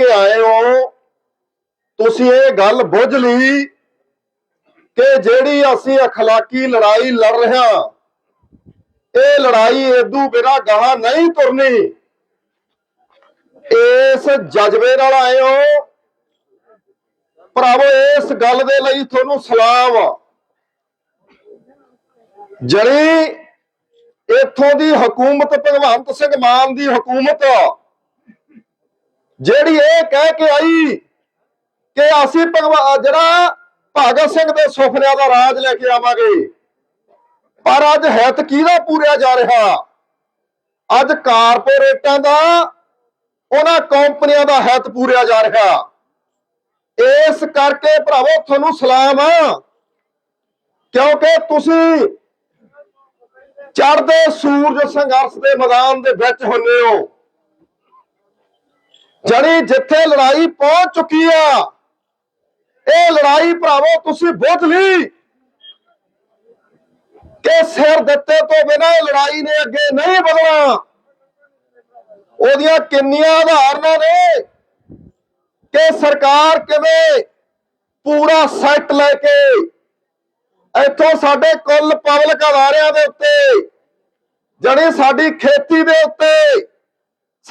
ਕੇ ਆਏ ਹੋ, ਤੁਸੀਂ ਇਹ ਗੱਲ ਬੁੱਝ ਲਈ ਕਿ ਜਿਹੜੀ ਅਸੀਂ ਅਖਲਾਕੀ ਲੜਾਈ ਲੜ ਰਹੇ ਹਾਂ, ਇਹ ਲੜਾਈ ਏਦੂ ਬਿਨਾ ਗਾਹ ਨਹੀਂ ਤੁਰਨੀ। ਇਸ ਜਜ਼ਬੇ ਨਾਲ ਆਏ ਹੋ। ਭਰਾਵੋ, ਇਸ ਗੱਲ ਦੇ ਲਈ ਤੁਹਾਨੂੰ ਸਲਾਮ ਆ। ਜਿਹੜੀ ਇੱਥੋਂ ਦੀ ਹਕੂਮਤ ਭਗਵੰਤ ਸਿੰਘ ਮਾਨ ਦੀ ਹਕੂਮਤ ਜਿਹੜੀ ਇਹ ਕਹਿ ਕੇ ਆਈ ਕਿ ਅਸੀਂ ਭਗਵਾ ਜਿਹੜਾ ਭਗਤ ਸਿੰਘ ਦੇ ਸੁਪਨਿਆਂ ਦਾ ਰਾਜ ਲੈ ਕੇ ਆਵਾਂਗੇ। ਪਰ ਅੱਜ ਹਿੱਤ ਕਿਹਦਾ ਪੂਰਿਆ ਜਾ ਰਿਹਾ? ਅੱਜ ਕਾਰਪੋਰੇਟਾਂ ਦਾ, ਉਹਨਾਂ ਕੰਪਨੀਆਂ ਦਾ ਹਿੱਤ ਪੂਰਿਆ ਜਾ ਰਿਹਾ। ਇਸ ਕਰਕੇ ਭਰਾਵੋ, ਤੁਹਾਨੂੰ ਸਲਾਮ ਆ। ਕਿਉਂਕਿ ਤੁਸੀਂ ਚੜ੍ਹਦੇ ਸੂਰਜ ਸੰਘਰਸ਼ ਦੇ ਮੈਦਾਨ ਦੇ ਵਿੱਚ ਹੁੰਨੇ ਹੋ। ਜਿਹੜੀ ਜਿੱਥੇ ਲੜਾਈ ਪਹੁੰਚ ਚੁੱਕੀ ਆ, ਇਹ ਲੜਾਈ ਭਰਾਵੋ ਤੁਸੀਂ ਬੁੱਝ ਲਈ ਕਿ ਸਿਰ ਦਿੱਤੇ ਤੋਂ ਬਿਨਾਂ ਇਹ ਲੜਾਈ ਨੇ ਅੱਗੇ ਨਹੀਂ ਵਧਣਾ। ਉਹਦੀਆਂ ਕਿੰਨੀਆਂ ਉਦਾਹਰਨਾਂ ਨੇ ਕਿ ਸਰਕਾਰ ਕਿਵੇਂ ਪੂਰਾ ਸੈੱਟ ਲੈ ਕੇ ਇੱਥੋਂ ਸਾਡੇ ਕੁੱਲ ਪਬਲਿਕ ਅਦਾਰਿਆਂ ਦੇ ਉੱਤੇ ਜਿਹੜੀ ਸਾਡੀ ਖੇਤੀ ਦੇ ਉੱਤੇ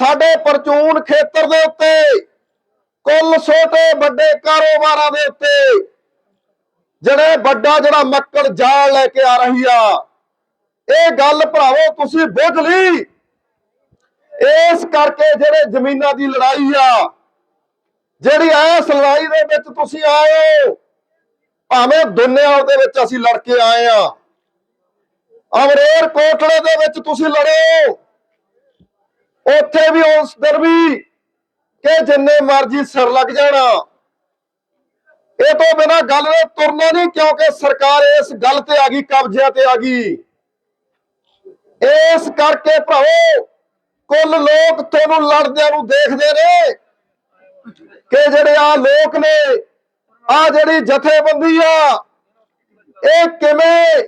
ਸਾਡੇ ਪਰਚੂਨ ਖੇਤਰ ਦੇ ਉੱਤੇ, ਕੁੱਲ ਛੋਟੇ ਵੱਡੇ ਕਾਰੋਬਾਰਾਂ ਦੇ ਉੱਤੇ, ਜਿਹੜੇ ਵੱਡਾ ਜਿਹੜਾ ਮੱਕੜ ਜਾਲ ਲੈ ਕੇ ਆ ਰਹੀ ਆ, ਇਹ ਗੱਲ ਭਰਾਵੋ ਤੁਸੀਂ ਬੁੱਝ ਲਈ। ਇਸ ਕਰਕੇ ਜਿਹੜੇ ਜ਼ਮੀਨਾਂ ਦੀ ਲੜਾਈ ਆ, ਜਿਹੜੀ ਇਸ ਲੜਾਈ ਦੇ ਵਿੱਚ ਤੁਸੀਂ ਆਏ ਹੋ, ਭਾਵੇਂ ਦੁਨੀਆ ਦੇ ਵਿੱਚ ਅਸੀਂ ਲੜ ਕੇ ਆਏ ਆ, ਅਮਰੇਰ ਕੋਟਲੇ ਦੇ ਵਿੱਚ ਤੁਸੀਂ ਲੜੇ ਹੋ। ਉੱਥੇ ਵੀ ਉਸ ਦਰ ਵੀ ਕਿ ਜਿੰਨੇ ਮਰਜ਼ੀ ਸਿਰ ਲੱਗ ਜਾਣਾ। ਇਹ ਤੋਂ ਬਿਨਾ ਗੱਲ ਨੇ ਤੁਰਨਾ ਨਹੀਂ, ਕਿਉਂਕਿ ਸਰਕਾਰ ਇਸ ਗੱਲ ਤੇ ਆ ਗਈ, ਕਬਜ਼ਿਆਂ ਤੇ ਆ ਗਈ। ਇਸ ਕਰਕੇ ਭਰਾਵੋ, ਕੁੱਲ ਲੋਕ ਤੁਹਾਨੂੰ ਲੜਦਿਆਂ ਨੂੰ ਦੇਖਦੇ ਨੇ ਕਿ ਜਿਹੜੇ ਆ ਲੋਕ ਨੇ ਆ ਜਿਹੜੀ ਜਥੇਬੰਦੀ ਆ, ਇਹ ਕਿਵੇਂ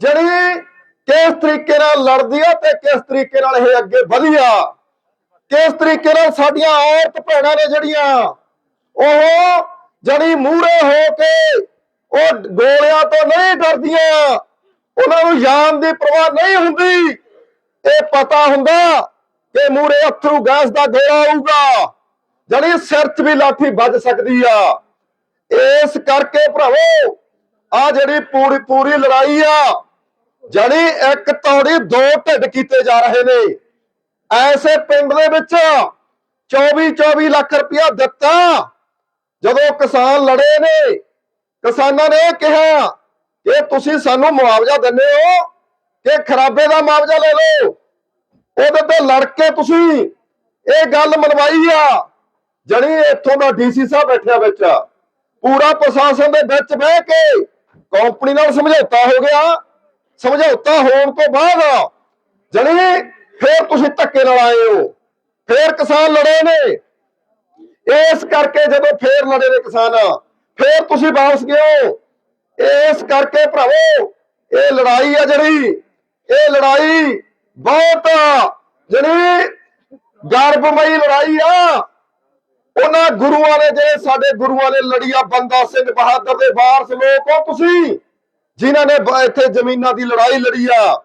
ਜਿਹੜੀ ਕਿਸ ਤਰੀਕੇ ਨਾਲ ਲੜਦੀ ਆ ਤੇ ਕਿਸ ਤਰੀਕੇ ਨਾਲ ਇਹ ਅੱਗੇ ਵਧੀ ਆ। ਕਿਸ ਤਰੀਕੇ ਨਾਲ ਸਾਡੀਆਂ ਔਰਤ ਭੈਣਾਂ ਨੇ ਜਿਹੜੀਆਂ, ਉਹ ਜਣੀ ਮੂਹਰੇ ਹੋ ਕੇ ਉਹ ਗੋਲਿਆਂ ਤੋਂ ਨਹੀਂ ਡਰਦੀਆਂ, ਉਹਨਾਂ ਨੂੰ ਜਾਨ ਦੀ ਪਰਵਾਹ ਨਹੀਂ ਹੁੰਦੀ। ਇਹ ਪਤਾ ਹੁੰਦਾ ਕਿ ਮੂਹਰੇ ਅਥਰੂ ਗੈਸ ਦਾ ਗੋਲਾ ਆਊਗਾ, ਜਣੀ ਸਿਰ 'ਚ ਵੀ ਲਾਠੀ ਵੱਜ ਸਕਦੀ ਆ। ਇਸ ਕਰਕੇ ਭਰਾਵੋ, ਆ ਜਿਹੜੀ ਪੂਰੀ ਪੂਰੀ ਲੜਾਈ ਆ, ਜਣੀ ਇੱਕ ਤੌੜੀ ਦੋ ਢਿੱਡ ਕੀਤੇ ਜਾ ਰਹੇ ਨੇ। ਐਸੇ ਪਿੰਡ ਦੇ ਵਿੱਚ 24 24 ਲੱਖ ਰੁਪਇਆ ਦਿੱਤਾ। ਜਦੋਂ ਕਿਸਾਨ ਲੜੇ ਨੇ, ਕਿਸਾਨਾਂ ਨੇ ਇਹ ਕਿਹਾ ਕਿ ਤੁਸੀਂ ਸਾਨੂੰ ਮੁਆਵਜ਼ਾ ਦਿੰਦੇ ਹੋ ਕਿ ਖਰਾਬੇ ਦਾ ਮੁਆਵਜ਼ਾ ਲੈ ਲਓ। ਉਹਦੇ ਤੇ ਲੜ ਕੇ ਤੁਸੀਂ ਇਹ ਗੱਲ ਮਨਵਾਈ ਆ, ਜਣੀ ਇੱਥੋਂ ਦਾ ਡੀਸੀ ਸਾਹਿਬ ਬੈਠਿਆ ਵਿੱਚ। ਪੂਰਾ ਪ੍ਰਸ਼ਾਸਨ ਦੇ ਵਿੱਚ ਬਹਿ ਕੇ ਕੰਪਨੀ ਨਾਲ ਸਮਝੌਤਾ ਹੋ ਗਿਆ। ਸਮਝੌਤਾ ਹੋਣ ਤੋਂ ਬਾਅਦ ਜਣੀ ਫੇਰ ਤੁਸੀਂ ਧੱਕੇ ਨਾਲ ਆਏ ਹੋ। ਫੇਰ ਕਿਸਾਨ ਲੜੇ ਨੇ। ਇਸ ਕਰਕੇ ਜਦੋਂ ਫੇਰ ਲੜੇ ਨੇ ਕਿਸਾਨ, ਫੇਰ ਤੁਸੀਂ ਵਾਪਸ ਗਏ ਇਸ ਕਰਕੇ ਭਰਾਵੋ, ਇਹ ਲੜਾਈ ਆ ਜਿਹੜੀ, ਇਹ ਲੜਾਈ ਬਹੁਤ ਜਿਹੜੀ ਗਰਭਮਈ ਲੜਾਈ ਆ, ਉਹਨਾਂ ਗੁਰੂਆਂ ਨੇ ਜਿਹੜੇ ਸਾਡੇ ਗੁਰੂਆਂ ਨੇ ਲੜੀ ਆ ਬੰਦਾ ਸਿੰਘ ਬਹਾਦਰ ਦੇ ਵਾਰਸ ਲੋਕ ਹੋ ਤੁਸੀਂ, ਜਿਨ੍ਹਾਂ ਨੇ ਇੱਥੇ ਜ਼ਮੀਨਾਂ ਦੀ ਲੜਾਈ ਲੜੀ ਆ।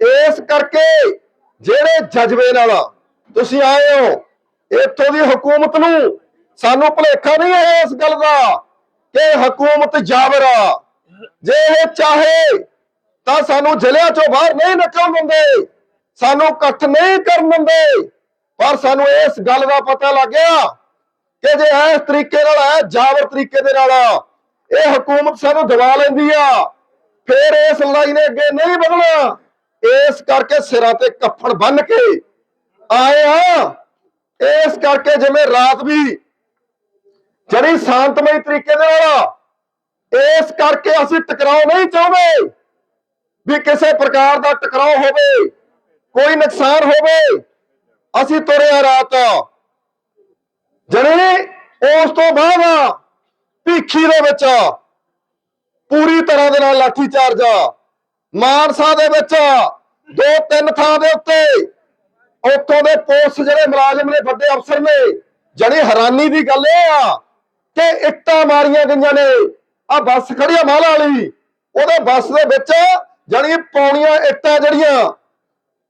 ਇਸ ਕਰਕੇ ਜਿਹੜੇ ਜਜ਼ਬੇ ਨਾਲ ਤੁਸੀਂ ਆਏ ਹੋ, ਇੱਥੋਂ ਦੀ ਹਕੂਮਤ ਨੂੰ ਸਾਨੂੰ ਭੁਲੇਖਾ ਨਹੀਂ ਹੈ ਇਸ ਗੱਲ ਦਾ ਕਿ ਹਕੂਮਤ ਜਾਬਰ ਆ। ਜੇ ਇਹ ਚਾਹੇ ਤਾਂ ਸਾਨੂੰ ਜ਼ਿਲ੍ਹਿਆਂ ਚੋਂ ਬਾਹਰ ਨਹੀਂ ਨਿਕਲਣ ਦਿੰਦੇ, ਸਾਨੂੰ ਇਕੱਠ ਨਹੀਂ ਕਰਨ ਦਿੰਦੇ। ਪਰ ਸਾਨੂੰ ਇਸ ਗੱਲ ਦਾ ਪਤਾ ਲੱਗ ਗਿਆ ਕਿ ਜੇ ਇਸ ਤਰੀਕੇ ਨਾਲ ਹੈ, ਜਾਬਰ ਤਰੀਕੇ ਦੇ ਨਾਲ ਇਹ ਹਕੂਮਤ ਸਾਨੂੰ ਦਵਾ ਲੈਂਦੀ ਆ। ਫੇਰ ਇਸ ਲੜਾਈ ਨੇ ਅੱਗੇ ਨਹੀਂ ਵਧਣਾ। ਇਸ ਕਰਕੇ ਸਿਰਾਂ ਤੇ ਕੱਫਣ ਬੰਨ ਕੇ ਆਏ ਆ। ਇਸ ਕਰਕੇ ਜਿਵੇਂ ਰਾਤ ਵੀ ਜਿਹੜੀ ਸ਼ਾਂਤਮਈ ਤਰੀਕੇ ਦੇ ਨਾਲ ਇਸ ਕਰਕੇ ਅਸੀਂ ਟਕਰਾਓ ਨਹੀਂ ਚਾਹੁੰਦੇ ਵੀ ਕਿਸੇ ਪ੍ਰਕਾਰ ਦਾ ਟਕਰਾਓ ਹੋਵੇ, ਕੋਈ ਨੁਕਸਾਨ ਹੋਵੇ। ਅਸੀਂ ਤੁਰਿਆ ਰਾਤ ਜਣੇ, ਉਸ ਤੋਂ ਬਾਅਦ ਭੀਖੀ ਦੇ ਵਿੱਚ ਪੂਰੀ ਤਰ੍ਹਾਂ ਦੇ ਨਾਲ ਲਾਠੀ ਚਾਰਜ ਮਾਨਸਾ ਦੇ ਵਿੱਚ ਦੋ ਤਿੰਨ ਥਾਂ ਦੇ ਉੱਤੇ ਉੱਥੋਂ ਦੇ ਪੁਲਿਸ ਜਿਹੜੇ ਮੁਲਾਜ਼ਮ ਨੇ, ਵੱਡੇ ਅਫਸਰ ਨੇ, ਜਣੀ ਹੈਰਾਨੀ ਦੀ ਗੱਲ ਇਹ ਆ ਕਿ ਇੱਟਾਂ ਮਾਰੀਆਂ ਗਈਆਂ ਨੇ। ਆ ਬੱਸ ਖੜੀ ਆ ਮਾਲਾ ਵਾਲੀ। ਉਹਦੇ ਬੱਸ ਦੇ ਵਿੱਚ ਜਣੀ ਪੌਣੀਆਂ ਇੱਟਾਂ ਜਿਹੜੀਆਂ,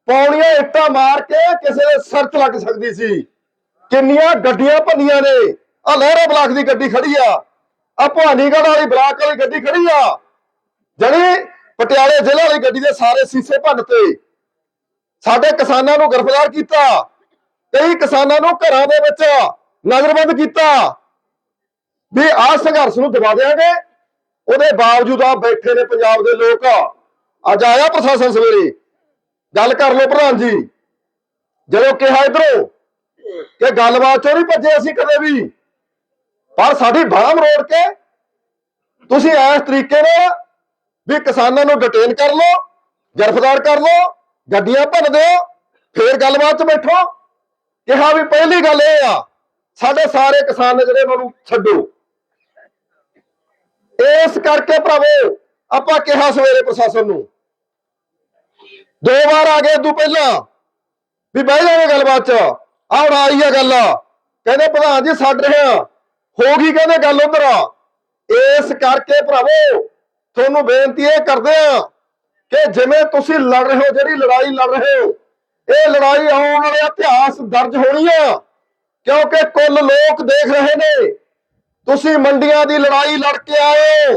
ਪੌਣੀਆਂ ਇੱਟਾਂ ਮਾਰ ਕੇ ਕਿਸੇ ਦੇ ਸਿਰ 'ਚ ਲੱਗ ਸਕਦੀ ਸੀ। ਕਿੰਨੀਆਂ ਗੱਡੀਆਂ ਭੰਨੀਆਂ ਨੇ। ਆ ਲਹਿਰਾ ਬਲਾਕ ਦੀ ਗੱਡੀ ਖੜੀ ਆ। ਆ ਭਵਾਨੀਗੜ੍ਹ ਵਾਲੀ ਬਲਾਕ ਵਾਲੀ ਗੱਡੀ ਖੜੀ ਆ। ਜਣੀ ਪਟਿਆਲੇ ਜ਼ਿਲ੍ਹਾ ਵਾਲੀ ਗੱਡੀ ਦੇ ਸਾਰੇ ਸੀਸੇ ਭੰਨਤੇ ਸਾਡੇ ਕਿਸਾਨਾਂ ਨੂੰ ਗ੍ਰਿਫਤਾਰ ਕੀਤਾ। ਕਈ ਕਿਸਾਨਾਂ ਨੂੰ ਘਰਾਂ ਦੇ ਵਿੱਚ ਨਜ਼ਰਬੰਦ ਕੀਤਾ। ਵੀ ਆਹ ਸੰਘਰਸ਼ ਨੂੰ ਦਬਾ ਦੇਾਂਗੇ ਉਹਦੇ ਬਾਵਜੂਦ ਆ ਬੈਠੇ ਨੇ ਪੰਜਾਬ ਦੇ ਲੋਕ। ਅੱਜ ਆਇਆ ਪ੍ਰਸ਼ਾਸਨ ਸਵੇਰੇ। ਗੱਲ ਕਰ ਲਓ ਪ੍ਰਧਾਨ ਜੀ। ਜਦੋਂ ਕਿਹਾ ਇਧਰੋਂ ਕਿ ਗੱਲਬਾਤ ਚੋਂ ਨਹੀਂ ਭੱਜੇ ਅਸੀਂ ਕਦੇ ਵੀ। ਪਰ ਸਾਡੀ ਬਾਹਮ ਮਰੋੜ ਕੇ ਤੁਸੀਂ ਇਸ ਤਰੀਕੇ ਨਾਲ ਵੀ ਕਿਸਾਨਾਂ ਨੂੰ ਡਿਟੇਨ ਕਰ ਲਓ, ਗ੍ਰਿਫਤਾਰ ਕਰ ਲਓ, ਗੱਡੀਆਂ ਭੰਨ ਦਿਓ, ਫੇਰ ਗੱਲਬਾਤ 'ਚ ਬੈਠੋ। ਕਿਹਾ ਵੀ ਪਹਿਲੀ ਗੱਲ ਇਹ ਆ, ਸਾਡੇ ਸਾਰੇ ਕਿਸਾਨ ਨੇ ਜਿਹੜੇ ਉਹਨਾਂ ਨੂੰ ਛੱਡੋ। ਇਸ ਕਰਕੇ ਭਰਾਵੋ, ਆਪਾਂ ਕਿਹਾ ਸਵੇਰੇ ਪ੍ਰਸ਼ਾਸਨ ਨੂੰ, ਦੋ ਵਾਰ ਆ ਗਏ ਤੂੰ ਪਹਿਲਾਂ, ਵੀ ਬਹਿ ਜਾਵੇ ਗੱਲਬਾਤ 'ਚ। ਆਹ ਹੁਣ ਆਈ ਆ ਗੱਲ ਕਹਿੰਦੇ ਪ੍ਰਧਾਨ ਜੀ ਛੱਡ ਰਹੇ ਆ। ਹੋ ਗਈ ਕਹਿੰਦੇ ਗੱਲ ਉਧਰ। ਇਸ ਕਰਕੇ ਭਰਾਵੋ ਤੁਹਾਨੂੰ ਬੇਨਤੀ ਇਹ ਕਰਦੇ ਆ ਕਿ ਜਿਵੇਂ ਤੁਸੀਂ ਲੜ ਰਹੇ ਹੋ, ਜਿਹੜੀ ਲੜਾਈ ਲੜ ਰਹੇ ਹੋ, ਇਹ ਲੜਾਈ ਆਉਣ ਵਾਲੇ ਇਤਿਹਾਸ ਦਰਜ ਹੋਣੀ ਆ। ਕਿਉਂਕਿ ਕੁੱਲ ਲੋਕ ਦੇਖ ਰਹੇ ਨੇ, ਤੁਸੀਂ ਮੰਡੀਆਂ ਦੀ ਲੜਾਈ ਲੜ ਕੇ ਆਏ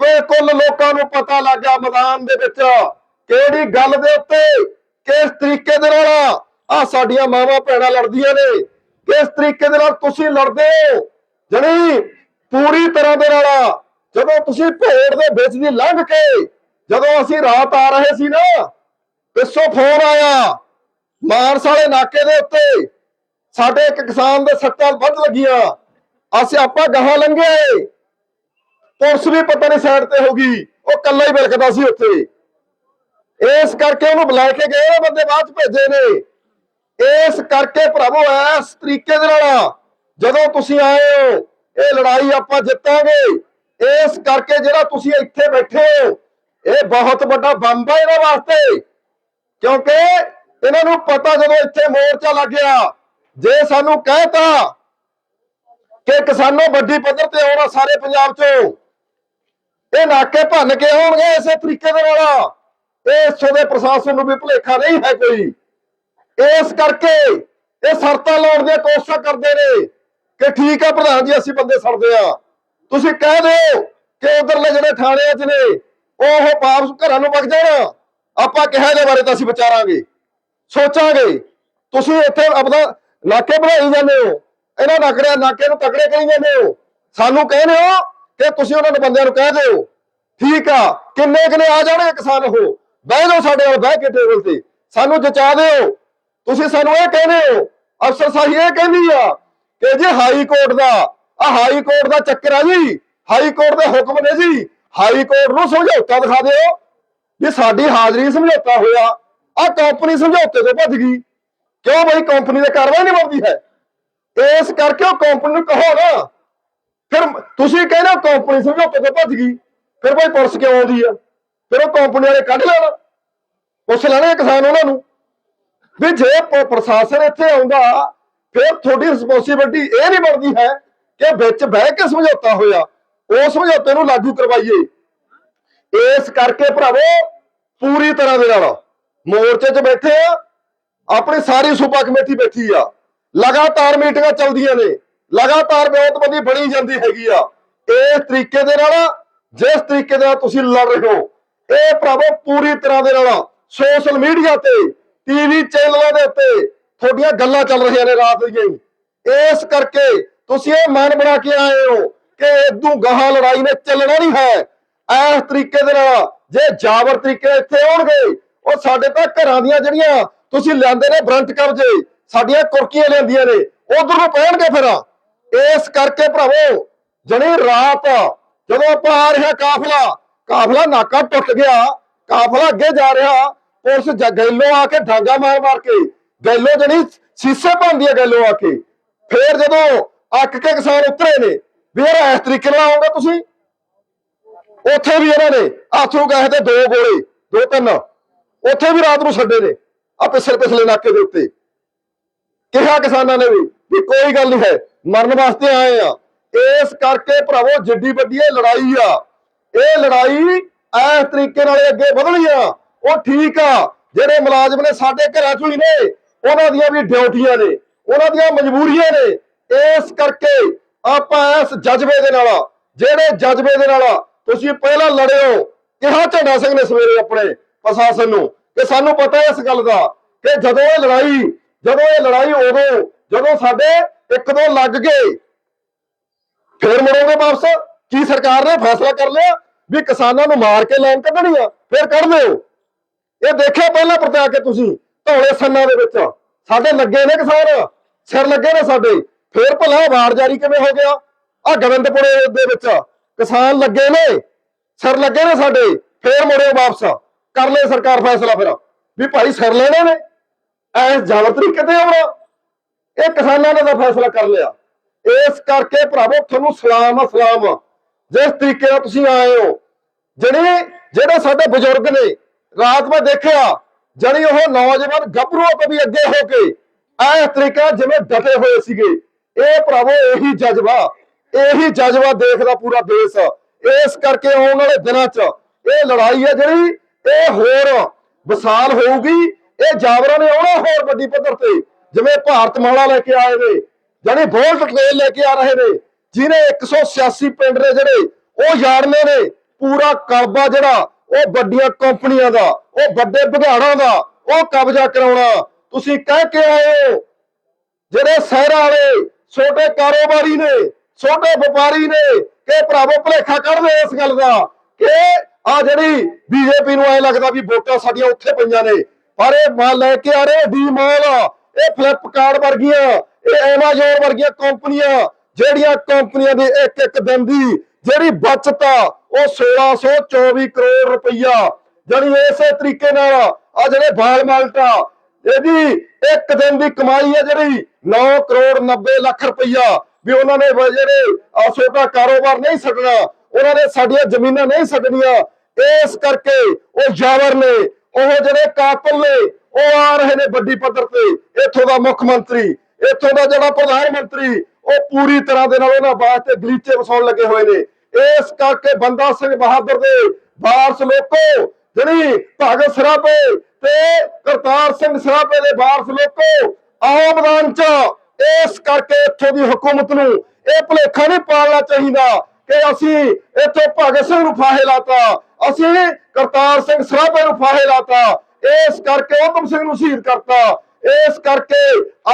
ਤੇ ਕੁੱਲ ਲੋਕਾਂ ਨੂੰ ਪਤਾ ਲੱਗ ਗਿਆ ਮੈਦਾਨ ਦੇ ਵਿੱਚ ਕਿਹੜੀ ਗੱਲ ਦੇ ਉੱਤੇ, ਕਿਸ ਤਰੀਕੇ ਦੇ ਨਾਲ ਆ ਸਾਡੀਆਂ ਮਾਵਾਂ ਭੈਣਾਂ ਲੜਦੀਆਂ ਨੇ, ਕਿਸ ਤਰੀਕੇ ਦੇ ਨਾਲ ਤੁਸੀਂ ਲੜਦੇ ਹੋ। ਜਣੀ ਪੂਰੀ ਤਰ੍ਹਾਂ ਦੇ ਨਾਲ ਜਦੋਂ ਤੁਸੀਂ ਭੇੜ ਦੇ ਵਿੱਚ ਦੀ ਲੰਘ ਕੇ, ਜਦੋਂ ਅਸੀਂ ਰਾਤ ਆ ਰਹੇ ਸੀ ਨਾ, ਪਿੱਛੋਂ ਫੋਨ ਆਇਆ, ਮਾਨਸ ਵਾਲੇ ਨਾਕੇ ਦੇ ਉੱਤੇ, ਸਾਡੇ ਇੱਕ ਕਿਸਾਨ ਦੇ ਸੱਟਾਂ ਵੱਧ ਲੱਗੀਆਂ, ਅਸੀਂ ਆਪਾਂ ਗਾਹਾਂ ਲੰਘੇ ਪੁਲਿਸ ਵੀ ਪਤਾ ਨਹੀਂ ਸਾਈਡ ਤੇ ਹੋ ਗਈ, ਉਹ ਕੱਲਾ ਹੀ ਬਿਲਕਦਾ ਸੀ ਉੱਥੇ। ਇਸ ਕਰਕੇ ਉਹਨੂੰ ਬੁਲਾ ਕੇ ਗਏ, ਉਹ ਬੰਦੇ ਬਾਅਦ ਚ ਭੇਜੇ ਨੇ। ਇਸ ਕਰਕੇ ਭਰਾਵੋ, ਇਸ ਤਰੀਕੇ ਦੇ ਨਾਲ ਜਦੋਂ ਤੁਸੀਂ ਆਏ ਹੋ, ਇਹ ਲੜਾਈ ਆਪਾਂ ਜਿੱਤਾਂਗੇ। ਇਸ ਕਰਕੇ ਜਿਹੜਾ ਤੁਸੀਂ ਇੱਥੇ ਬੈਠੇ ਹੋ, ਇਹ ਬਹੁਤ ਵੱਡਾ ਬੰਬ ਹੈ ਇਹਨਾਂ ਵਾਸਤੇ। ਕਿਉਂਕਿ ਇਹਨਾਂ ਨੂੰ ਪਤਾ ਜਦੋਂ ਇੱਥੇ ਮੋਰਚਾ ਲੱਗਿਆ ਜੇ ਸਾਨੂੰ ਕਹਿਤਾ ਕਿ ਕਿਸਾਨੋ ਵੱਡੀ ਪੱਧਰ ਤੇ ਆਉਣਾ ਸਾਰੇ ਪੰਜਾਬ ਚੋਂ, ਇਹ ਨਾਕੇ ਭੰਨ ਕੇ ਆਉਣਗੇ ਇਸੇ ਤਰੀਕੇ ਦੇ ਨਾਲ। ਇਹ ਇਸ ਦੇ ਪ੍ਰਸ਼ਾਸਨ ਨੂੰ ਵੀ ਭੁਲੇਖਾ ਨਹੀਂ ਹੈ ਕੋਈ। ਇਸ ਕਰਕੇ ਇਹ ਸ਼ਰਤਾਂ ਲਾਉਣ ਦੀਆਂ ਕੋਸ਼ਿਸ਼ਾਂ ਕਰਦੇ ਨੇ ਕਿ ਠੀਕ ਆ, ਪ੍ਰਧਾਨ ਜੀ, ਅਸੀਂ ਬੰਦੇ ਸੜਦੇ ਆ ਤੁਸੀਂ ਕਹਿ ਦਿਓ ਕਿ ਉਧਰਲੇ ਜਿਹੜੇ ਥਾਣਿਆਂ 'ਚ ਨੇ, ਉਹ ਵਾਪਸ ਘਰਾਂ ਨੂੰ ਵਗ ਜਾਣ। ਆਪਾਂ ਕਿਹਾ ਇਹਦੇ ਬਾਰੇ ਤਾਂ ਅਸੀਂ ਵਿਚਾਰਾਂਗੇ। ਸੋਚਾਂਗੇ। ਤੁਸੀਂ ਇੱਥੇ ਆਪਣਾ ਨਾਕੇ ਬਣਾਈ ਜਾਂਦੇ ਹੋ। ਇਹਨਾਂ ਨਾਕੜਿਆਂ, ਨਾਕੇ ਨੂੰ ਤਕੜੇ ਕਰੀ ਜਾਂਦੇ ਹੋ। ਸਾਨੂੰ ਕਹਿੰਦੇ ਹੋ ਕਿ ਤੁਸੀਂ ਉਹਨਾਂ ਦੇ ਬੰਦਿਆਂ ਨੂੰ ਕਹਿ ਦਿਓ। ਠੀਕ ਆ, ਕਿੰਨੇ ਕਿੰਨੇ ਆ ਜਾਣੇ ਕਿਸਾਨ ਉਹ? ਬਹਿ ਜਾਓ ਸਾਡੇ ਨਾਲ, ਬਹਿ ਕੇ ਟੇਬਲ ਤੇ। ਸਾਨੂੰ ਜਚਾ ਦਿਓ। ਤੁਸੀਂ ਸਾਨੂੰ ਇਹ ਕਹਿੰਦੇ ਹੋ, ਅਫਸਰ ਸਾਹਿਬ ਇਹ ਕਹਿੰਦੀ ਆ ਕਿ ਜੇ ਹਾਈ ਕੋਰਟ ਦਾ ਆ ਹਾਈ ਕੋਰਟ ਦਾ ਚੱਕਰ ਆ ਜੀ। ਹਾਈ ਕੋਰਟ ਦੇ ਹੁਕਮ ਨੇ ਜੀ। ਹਾਈ ਕੋਰਟ ਨੂੰ ਸਮਝੌਤਾ ਦਿਖਾ ਦਿਓ ਵੀ ਸਾਡੀ ਹਾਜ਼ਰੀ ਸਮਝੌਤਾ ਹੋਇਆ। ਆ ਕੰਪਨੀ ਸਮਝੌਤੇ ਤੋਂ ਭੱਜ ਗਈ। ਕਿਉਂ ਬਈ ਕੰਪਨੀ ਦੇ ਕਾਰਵਾਈ ਨਹੀਂ ਬਣਦੀ ਹੈ? ਇਸ ਕਰਕੇ ਉਹ ਕੰਪਨੀ ਨੂੰ ਕਹੋ ਨਾ। ਫਿਰ ਤੁਸੀਂ ਕਹਿੰਦੇ ਹੋ ਕੰਪਨੀ ਸਮਝੌਤੇ ਤੋਂ ਭੱਜ ਗਈ। ਫਿਰ ਬਈ ਪੁਲਿਸ ਕਿਉਂ ਆਉਂਦੀ ਆ? ਫਿਰ ਉਹ ਕੰਪਨੀ ਵਾਲੇ ਕੱਢ ਲੈਣ। ਪੁੱਛ ਲੈਣੇ ਕਿਸਾਨ ਉਹਨਾਂ ਨੂੰ। ਵੀ ਜੇ ਪ੍ਰਸ਼ਾਸਨ ਇੱਥੇ ਆਉਂਦਾ, ਫਿਰ ਤੁਹਾਡੀ ਰਿਸਪੌਂਸਿਬਿਲਟੀ ਇਹ ਨਹੀਂ ਬਣਦੀ ਹੈ ਕਿ ਵਿੱਚ ਬਹਿ ਕੇ ਸਮਝੌਤਾ ਹੋਇਆ ਉਸ ਸਮਝੌਤੇ ਨੂੰ ਲਾਗੂ ਕਰਵਾਈਏ। ਇਸ ਕਰਕੇ ਭਰਾਵੋ, ਪੂਰੀ ਤਰ੍ਹਾਂ ਦੇ ਨਾਲ ਮੋਰਚੇ 'ਚ ਬੈਠੇ ਆ, ਆਪਣੀ ਸਾਰੀ ਸੂਬਾ ਕਮੇਟੀ ਬੈਠੀ ਆ। ਲਗਾਤਾਰ ਮੀਟਿੰਗਾਂ ਚੱਲਦੀਆਂ ਨੇ, ਲਗਾਤਾਰ ਵਿਉਂਤਬੰਦੀ ਬਣੀ ਜਾਂਦੀ ਹੈਗੀ ਆ। ਇਸ ਤਰੀਕੇ ਦੇ ਨਾਲ, ਜਿਸ ਤਰੀਕੇ ਦੇ ਨਾਲ ਤੁਸੀਂ ਲੜ ਰਹੇ ਹੋ, ਇਹ ਭਰਾਵੋ, ਪੂਰੀ ਤਰ੍ਹਾਂ ਦੇ ਨਾਲ ਸੋਸ਼ਲ ਮੀਡੀਆ ਤੇ, ਟੀਵੀ ਚੈਨਲਾਂ ਦੇ ਉੱਤੇ ਤੁਹਾਡੀਆਂ ਗੱਲਾਂ ਚੱਲ ਰਹੀਆਂ ਨੇ ਰਾਤ ਦੀਆਂ ਹੀ। ਇਸ ਕਰਕੇ ਤੁਸੀਂ ਇਹ ਮਨ ਬਣਾ ਕੇ ਆਏ ਹੋ ਕਿ ਇਦੋਂ ਗਾਹਾਂ ਲੜਾਈ ਨੇ ਚੱਲਣਾ ਨਹੀਂ ਹੈ। ਇਸ ਤਰੀਕੇ ਦੇ ਨਾਲ ਜੇ ਜਾਬਰ ਤਰੀਕੇ ਇੱਥੇ ਆਉਣਗੇ, ਉਹ ਸਾਡੇ ਤਾਂ ਘਰਾਂ ਦੀਆਂ ਜਿਹੜੀਆਂ ਤੁਸੀਂ ਲਿਆਂਦੇ ਨੇ ਬਰੰਟ ਕਬਜੇ, ਸਾਡੀਆਂ ਕੁਰਕੀਆਂ ਲਿਆਂਦੀਆਂ ਨੇ, ਉਧਰ ਨੂੰ ਪੈਣਗੇ ਫਿਰ। ਇਸ ਕਰਕੇ ਭਰਾਵੋ, ਜਣੀ ਰਾਤ, ਜਦੋਂ ਆਪਾਂ ਆ ਰਿਹਾ ਕਾਫਲਾ ਕਾਫਲਾ ਨਾਕਾ ਟੁੱਟ ਗਿਆ, ਕਾਫਲਾ ਅੱਗੇ ਜਾ ਰਿਹਾ, ਪੁਲਿਸ ਗੈਲੋ ਆ ਕੇ ਡਾਂਗਾ ਮਾਰ ਮਾਰ ਕੇ, ਗੈਲੋ ਜਣੀ ਸੀਸੇ ਭੰਦੀ ਹੈ ਗੈਲੋ ਆ ਕੇ। ਫੇਰ ਜਦੋਂ ਅੱਕ ਕੇ ਕਿਸਾਨ ਉਤਰੇ ਨੇ। ਵੀ ਯਾਰ ਇਸ ਤਰੀਕੇ ਨਾਲ ਆਉਂਗਾ ਤੁਸੀਂ? ਉੱਥੇ ਵੀ ਇਹਨਾਂ ਨੇ ਆਥਰੂ ਗਏ ਤੇ ਦੋ ਗੋਲੇ, ਦੋ ਤਿੰਨ, ਉੱਥੇ ਵੀ ਰਾਤ ਨੂੰ ਛੱਡੇ ਨੇ ਆ ਪਿਛਲੇ ਪਿਛਲੇ ਨਾਕੇ ਦੇ ਉੱਤੇ। ਕਿਹਾ ਕਿਸਾਨਾਂ ਨੇ ਵੀ ਕਿ ਕੋਈ ਗੱਲ ਨਹੀਂ ਹੈ, ਮਰਨ ਵਾਸਤੇ ਆਏ ਆ। ਇਸ ਕਰਕੇ ਭਰਾਵੋ, ਜਿੱਡੀ ਵੱਡੀ ਇਹ ਲੜਾਈ ਆ, ਇਹ ਲੜਾਈ ਇਸ ਤਰੀਕੇ ਨਾਲ ਅੱਗੇ ਵਧਣੀ ਆ। ਉਹ ਠੀਕ ਆ, ਜਿਹੜੇ ਮੁਲਾਜ਼ਮ ਨੇ ਸਾਡੇ ਘਰਾਂ ਚੋਂ ਹੀ ਨੇ, ਉਹਨਾਂ ਦੀਆਂ ਵੀ ਡਿਊਟੀਆਂ ਨੇ, ਉਹਨਾਂ ਦੀਆਂ ਮਜਬੂਰੀਆਂ ਨੇ ਇਸ ਕਰਕੇ ਆਪਾਂ ਇਸ ਜਜ਼ਬੇ ਦੇ ਨਾਲ ਜਿਹੜੇ ਜਜ਼ਬੇ ਦੇ ਨਾਲ ਤੁਸੀਂ ਪਹਿਲਾਂ ਲੜਿਓ ਕਿਹਾ ਝੰਡਾ ਸਿੰਘ ਨੇ ਸਵੇਰੇ ਆਪਣੇ ਪ੍ਰਸ਼ਾਸਨ ਨੂੰ ਕਿ ਸਾਨੂੰ ਪਤਾ ਇਸ ਗੱਲ ਦਾ ਕਿ ਜਦੋਂ ਇਹ ਲੜਾਈ, ਜਦੋਂ ਇਹ ਲੜਾਈ ਉਦੋਂ, ਜਦੋਂ ਸਾਡੇ ਇੱਕ ਦੋ ਲੱਗ ਗਏ, ਫੇਰ ਮੁੜੋਗੇ ਵਾਪਸ? ਕੀ ਸਰਕਾਰ ਨੇ ਫੈਸਲਾ ਕਰ ਲਿਆ ਵੀ ਕਿਸਾਨਾਂ ਨੂੰ ਮਾਰ ਕੇ ਲਾਈਨ ਕੱਢਣੀ ਆ? ਫੇਰ ਕੱਢ ਦਿਓ। ਇਹ ਦੇਖਿਆ ਪਹਿਲਾਂ ਪਰਤਾ ਕੇ ਤੁਸੀਂ, ਧੌਲੇ ਸੰਨਾਂ ਦੇ ਵਿੱਚ। ਸਾਡੇ ਲੱਗੇ ਨੇ ਕਿਸਾਨ, ਸਿਰ ਲੱਗੇ ਨੇ ਸਾਡੇ। ਫੇਰ ਭਲਾ ਵਾਰ ਜਾਰੀ ਕਿਵੇਂ ਹੋ ਗਿਆ? ਆ ਗਵਿੰਦਪੁਰੇ ਦੇ ਵਿੱਚ ਕਿਸਾਨ ਲੱਗੇ ਨੇ, ਸਿਰ ਲੱਗੇ ਨੇ ਸਾਡੇ, ਫੇਰ ਮੁੜੇ ਵਾਪਸ। ਕਰ ਲੈ ਸਰਕਾਰ ਫੈਸਲਾ ਫਿਰ। ਵੀ ਭਾਈ ਸਿਰ ਲੈਣੇ ਨੇ। ਐਸ ਜ਼ਬਰ ਤਰੀਕੇ ਤੇ ਆਉਣਾ। ਇਹ ਕਿਸਾਨਾਂ ਨੇ ਤਾਂ ਫੈਸਲਾ ਕਰ ਲਿਆ। ਇਸ ਕਰਕੇ ਭਰਾਵੋ, ਤੁਹਾਨੂੰ ਸਲਾਮ ਆ, ਸਲਾਮ। ਜਿਸ ਤਰੀਕੇ ਨਾਲ ਤੁਸੀਂ ਆਏ ਹੋ, ਜਿਹੜੇ ਜਿਹੜੇ ਸਾਡੇ ਬਜ਼ੁਰਗ ਨੇ, ਰਾਤ ਮੈਂ ਦੇਖਿਆ, ਜਣੀ ਉਹ ਨੌਜਵਾਨ ਗੱਭਰੂਆਂ ਤੋਂ ਵੀ ਅੱਗੇ ਹੋ ਕੇ ਇਸ ਤਰੀਕੇ ਜਿਵੇਂ ਡਟੇ ਹੋਏ ਸੀਗੇ। ਇਹ ਭਰਾਵੋ, ਇਹੀ ਜਜ਼ਬਾ ਇਹੀ ਜਜ਼ਬਾ ਦੇਖਦਾ ਪੂਰਾ ਦੇਸ਼। ਇਸ ਕਰਕੇ ਆਉਣ ਵਾਲੇ ਦਿਨਾਂ 'ਚ ਇਹ ਲੜਾਈ ਹੈ ਜਿਹੜੀ, ਇਹ ਹੋਰ ਵਿਸਾਲ ਹੋਊਗੀ। ਇਹ ਜਾਵਰਾਂ ਨੇ ਆਉਣਾ ਹੋਰ ਵੱਡੀ ਪੱਧਰ ਤੇ। ਜਿਵੇਂ ਭਾਰਤ ਮਾਲਾ ਲੈ ਕੇ ਆਏ ਨੇ ਜਾਨੀ ਬੋਲਟ ਟ੍ਰੇਨ ਲੈ ਕੇ ਆ ਰਹੇ ਨੇ ਜਿਨੇ 186 ਪਿੰਡ ਨੇ ਜਿਹੜੇ, ਉਹ ਯਾਰਨੇ ਨੇ। ਪੂਰਾ ਕਲਬਾ ਜਿਹੜਾ, ਉਹ ਵੱਡੀਆਂ ਕੰਪਨੀਆਂ ਦਾ, ਉਹ ਵੱਡੇ ਵਿਗਾੜਾਂ ਦਾ, ਉਹ ਕਬਜ਼ਾ ਕਰਾਉਣਾ। ਤੁਸੀਂ ਕਹਿ ਕੇ ਆਏ ਹੋ, ਜਿਹੜੇ ਸ਼ਹਿਰਾਂ ਵਾਲੇ ਛੋਟੇ ਕਾਰੋਬਾਰੀ ਨੇ, ਛੋਟੇ ਵਪਾਰੀ ਨੇ, ਕਿ ਭਰਾਵੋ ਭਲੇਖਾ ਕੱਢਦੇ ਇਸ ਗੱਲ ਦਾ, ਕਿ ਆ ਜਿਹੜੀ ਬੀਜੇਪੀ ਨੂੰ ਐ ਲੱਗਦਾ ਵੀ ਵੋਟਾਂ ਸਾਡੀਆਂ ਉੱਥੇ ਪਈਆਂ ਨੇ, ਪਰ ਇਹ ਮਾਲ ਲੈ ਕੇ ਆ ਰਹੇ ਡੀ ਮਾਲ ਇਹ ਫਲਿੱਪਕਾਰਟ ਵਰਗੀਆਂ, ਇਹ ਐਮਾਜ਼ੋਨ ਵਰਗੀਆਂ ਕੰਪਨੀਆਂ, ਜਿਹੜੀਆਂ ਕੰਪਨੀਆਂ ਦੀ ਇੱਕ ਇੱਕ ਦਿਨ ਦੀ ਜਿਹੜੀ ਬਚਤ ਆ, ਉਹ 1624 ਕਰੋੜ ਰੁਪਈਆ ਜਿਹੜੀ ਇਸੇ ਤਰੀਕੇ ਨਾਲ ਆ ਜਿਹੜੇ ਬਾਲ ਮਾਲਟਾ ਇਹਦੀ ਇੱਕ ਦਿਨ ਦੀ ਕਮਾਈ ਹੈ ਜਿਹੜੀ 9 ਕਰੋੜ 90 ਲੱਖ ਰੁਪਈਆ ਵੀ ਉਹਨਾਂ ਨੇ ਵ- ਜਿਹੜੇ ਛੋਟਾ ਕਾਰੋਬਾਰ ਨਹੀਂ ਛੱਡਣਾ, ਉਹਨਾਂ ਨੇ ਸਾਡੀਆਂ ਜ਼ਮੀਨਾਂ ਨਹੀਂ ਛੱਡਣੀਆਂ। ਇਸ ਕਰਕੇ ਉਹ ਜਾਵਰ ਨੇ, ਉਹ ਜਿਹੜੇ ਕਾਤਲ ਨੇ, ਉਹ ਆ ਰਹੇ ਨੇ ਵੱਡੀ ਪੱਧਰ ਤੇ। ਇੱਥੋਂ ਦਾ ਮੁੱਖ ਮੰਤਰੀ, ਇੱਥੋਂ ਦਾ ਜਿਹੜਾ ਪ੍ਰਧਾਨ ਮੰਤਰੀ, ਉਹ ਪੂਰੀ ਤਰ੍ਹਾਂ ਦੇ ਨਾਲ ਉਹਨਾਂ ਵਾਸਤੇ ਗਲੀਚੇ ਵਸਾਉਣ ਲੱਗੇ ਹੋਏ ਨੇ। ਇਸ ਕਰਕੇ ਬੰਦਾ ਸਿੰਘ ਬਹਾਦਰ ਦੇ ਵਾਰਸ ਲੋਕੋ, ਜਿਹੜੀ ਭਗਤ ਸਰਾਭੇ ਤੇ ਕਰਤਾਰ ਸਿੰਘ ਸਰਾਭੇ ਦੇ ਵਾਰਸ ਲੋਕੋ, ਆਓ ਮੈਦਾਨ ਚ। ਇਸ ਕਰਕੇ ਇੱਥੋਂ ਦੀ ਹਕੂਮਤ ਨੂੰ ਇਹ ਭੁਲੇਖਾ ਨਹੀਂ ਪਾਲਣਾ ਚਾਹੀਦਾ ਕਿ ਅਸੀਂ ਇੱਥੇ ਭਗਤ ਸਿੰਘ ਨੂੰ ਫਾਹੇ ਲਾਤਾ, ਅਸੀਂ ਕਰਤਾਰ ਸਿੰਘ ਸਰਾਭੇ ਨੂੰ ਫਾਹੇ ਲਾਤਾ। ਇਸ ਕਰਕੇ ਉਤਮ ਸਿੰਘ ਨੂੰ ਸ਼ਹੀਦ ਕਰਤਾ। ਇਸ ਕਰਕੇ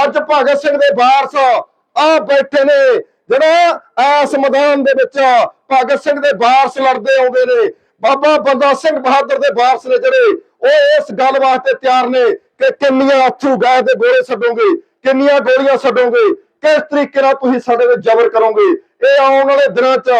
ਅੱਜ ਭਗਤ ਸਿੰਘ ਦੇ ਵਾਰਸ ਆ ਬੈਠੇ ਨੇ। ਜਿਹੜਾ ਇਸ ਮੈਦਾਨ ਦੇ ਵਿੱਚ ਭਗਤ ਸਿੰਘ ਦੇ ਵਾਰਸ ਲੜਦੇ ਆਉਂਦੇ ਨੇ ਬਾਬਾ ਬੰਦਾ ਸਿੰਘ ਬਹਾਦਰ ਦੇ ਵਾਰਸ ਨੇ ਜਿਹੜੇ ਉਹ ਇਸ ਗੱਲ ਵਾਸਤੇ ਤਿਆਰ ਨੇ ਕਿ ਕਿੰਨੀਆਂ ਅਥਰੂ ਗੈਸ ਦੇ ਗੋਲੇ ਛੱਡੋਗੇ, ਕਿੰਨੀਆਂ ਗੋਲੀਆਂ ਛੱਡੋਗੇ, ਕਿਸ ਤਰੀਕੇ ਨਾਲ ਤੁਸੀਂ ਸਾਡੇ ਤੇ ਜ਼ਬਰ ਕਰੋਗੇ? ਇਹ ਆਉਣ ਵਾਲੇ ਦਿਨਾਂ 'ਚ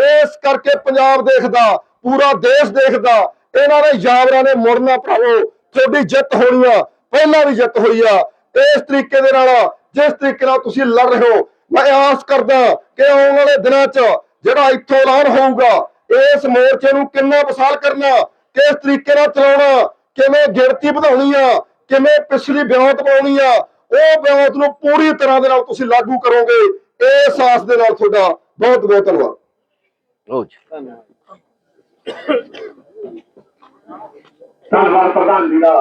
ਇਸ ਕਰਕੇ ਪੰਜਾਬ ਦੇਖਦਾ, ਪੂਰਾ ਦੇਸ਼ ਦੇਖਦਾ, ਇਹਨਾਂ ਨੇ ਯਾਵਰਾਂ ਨੇ ਮੁੜਨਾ ਭਰਾਵੋ, ਤੁਹਾਡੀ ਜਿੱਤ ਹੋਣੀ ਆ, ਪਹਿਲਾਂ ਵੀ ਜਿੱਤ ਹੋਈ ਆ। ਇਸ ਤਰੀਕੇ ਦੇ ਨਾਲ, ਜਿਸ ਤਰੀਕੇ ਨਾਲ ਤੁਸੀਂ ਲੜ ਰਹੇ ਹੋ, ਮੈਂ ਆਸ ਕਰਦਾ ਕਿ ਆਉਣ ਵਾਲੇ ਦਿਨਾਂ 'ਚ ਜਿਹੜਾ ਇੱਥੋਂ ਐਲਾਨ ਹੋਊਗਾ ਇਸ ਮੋਰਚੇ ਨੂੰ ਕਿੰਨਾ ਵਿਸਾਲ ਕਰਨਾ ਕਿਸ ਤਰੀਕੇ ਨਾਲ ਚਲਾਉਣਾ ਕਿਵੇਂ ਗਿਣਤੀ ਵਧਾਉਣੀ ਆ ਕਿਵੇਂ ਪਿਛਲੀ ਬਿਆਨਤ ਪਾਉਣੀ ਆ ਉਹ ਬਿਆਨਤ ਨੂੰ ਪੂਰੀ ਤਰ੍ਹਾਂ ਦੇ ਨਾਲ ਤੁਸੀਂ ਲਾਗੂ ਕਰੋਗੇ ਇਸ ਆਸ ਦੇ ਨਾਲ ਤੁਹਾਡਾ ਬਹੁਤ ਬਹੁਤ ਧੰਨਵਾਦ। ਧੰਨਵਾਦ ਪ੍ਰਧਾਨ ਜੀ ਦਾ।